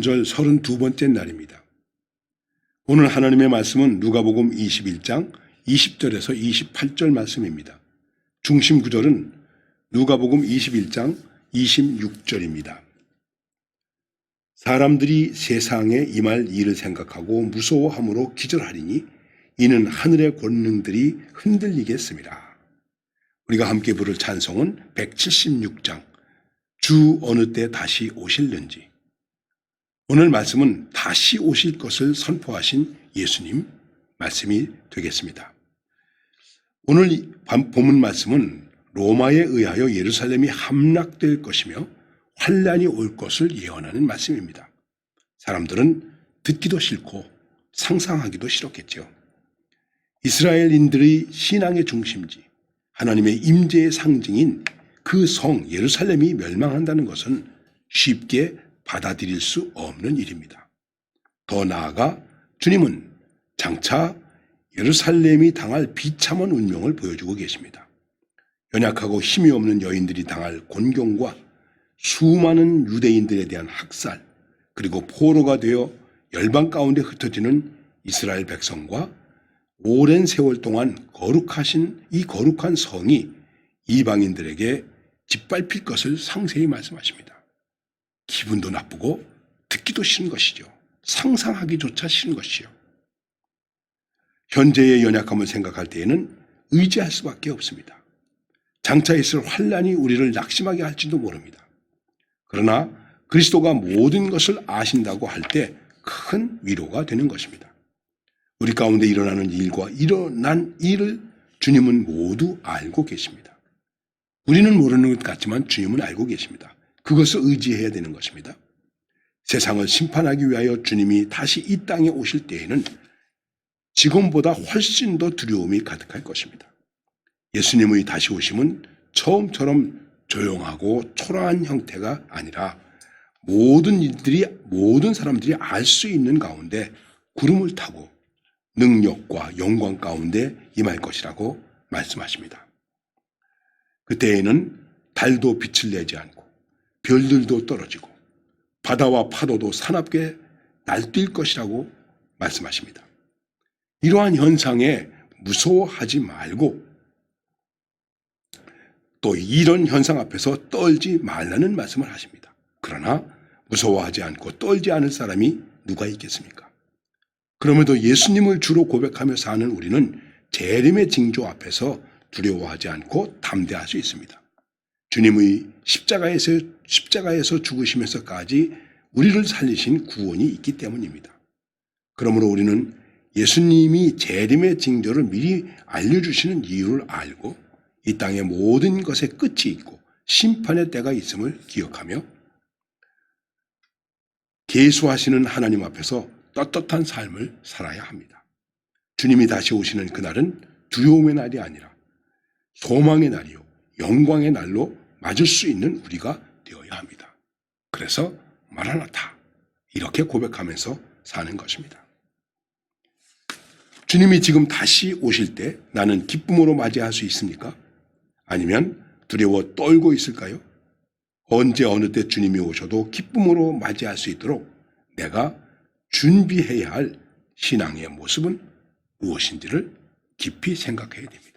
절 32번째 날입니다. 오늘 하나님의 말씀은 누가복음 21장 20절에서 28절 말씀입니다. 중심 구절은 누가복음 21장 26절입니다. 사람들이 세상에 임할 일을 생각하고 무서워함으로 기절하리니 이는 하늘의 권능들이 흔들리겠습니다. 우리가 함께 부를 찬송은 176장 주 어느 때 다시 오실는지 오늘 말씀은 다시 오실 것을 선포하신 예수님 말씀이 되겠습니다. 오늘 본문 말씀은 로마에 의하여 예루살렘이 함락될 것이며 환란이 올 것을 예언하는 말씀입니다. 사람들은 듣기도 싫고 상상하기도 싫었겠죠. 이스라엘인들의 신앙의 중심지, 하나님의 임재의 상징인 그 성 예루살렘이 멸망한다는 것은 쉽게 받아들일 수 없는 일입니다. 더 나아가 주님은 장차 예루살렘이 당할 비참한 운명을 보여주고 계십니다. 연약하고 힘이 없는 여인들이 당할 곤경과 수많은 유대인들에 대한 학살, 그리고 포로가 되어 열방 가운데 흩어지는 이스라엘 백성과 오랜 세월 동안 거룩하신 이 거룩한 성이 이방인들에게 짓밟힐 것을 상세히 말씀하십니다. 기분도 나쁘고 듣기도 싫은 것이죠. 상상하기조차 싫은 것이요. 현재의 연약함을 생각할 때에는 의지할 수밖에 없습니다. 장차 있을 환란이 우리를 낙심하게 할지도 모릅니다. 그러나 그리스도가 모든 것을 아신다고 할 때 큰 위로가 되는 것입니다. 우리 가운데 일어나는 일과 일어난 일을 주님은 모두 알고 계십니다. 우리는 모르는 것 같지만 주님은 알고 계십니다. 그것을 의지해야 되는 것입니다. 세상을 심판하기 위하여 주님이 다시 이 땅에 오실 때에는 지금보다 훨씬 더 두려움이 가득할 것입니다. 예수님의 다시 오심은 처음처럼 조용하고 초라한 형태가 아니라 모든 일들이 모든 사람들이 알 수 있는 가운데 구름을 타고 능력과 영광 가운데 임할 것이라고 말씀하십니다. 그때에는 달도 빛을 내지 않고 별들도 떨어지고 바다와 파도도 사납게 날뛸 것이라고 말씀하십니다. 이러한 현상에 무서워하지 말고 또 이런 현상 앞에서 떨지 말라는 말씀을 하십니다. 그러나 무서워하지 않고 떨지 않을 사람이 누가 있겠습니까? 그럼에도 예수님을 주로 고백하며 사는 우리는 재림의 징조 앞에서 두려워하지 않고 담대할 수 있습니다. 주님의 십자가에서 십자가에서 죽으시면서까지 우리를 살리신 구원이 있기 때문입니다. 그러므로 우리는 예수님이 재림의 징조를 미리 알려주시는 이유를 알고 이 땅의 모든 것의 끝이 있고 심판의 때가 있음을 기억하며 계수하시는 하나님 앞에서 떳떳한 삶을 살아야 합니다. 주님이 다시 오시는 그날은 두려움의 날이 아니라 소망의 날이요 영광의 날로 맞을 수 있는 우리가 되어야 합니다. 그래서 마라나타 이렇게 고백하면서 사는 것입니다. 주님이 지금 다시 오실 때 나는 기쁨으로 맞이할 수 있습니까? 아니면 두려워 떨고 있을까요? 언제 어느 때 주님이 오셔도 기쁨으로 맞이할 수 있도록 내가 준비해야 할 신앙의 모습은 무엇인지를 깊이 생각해야 됩니다.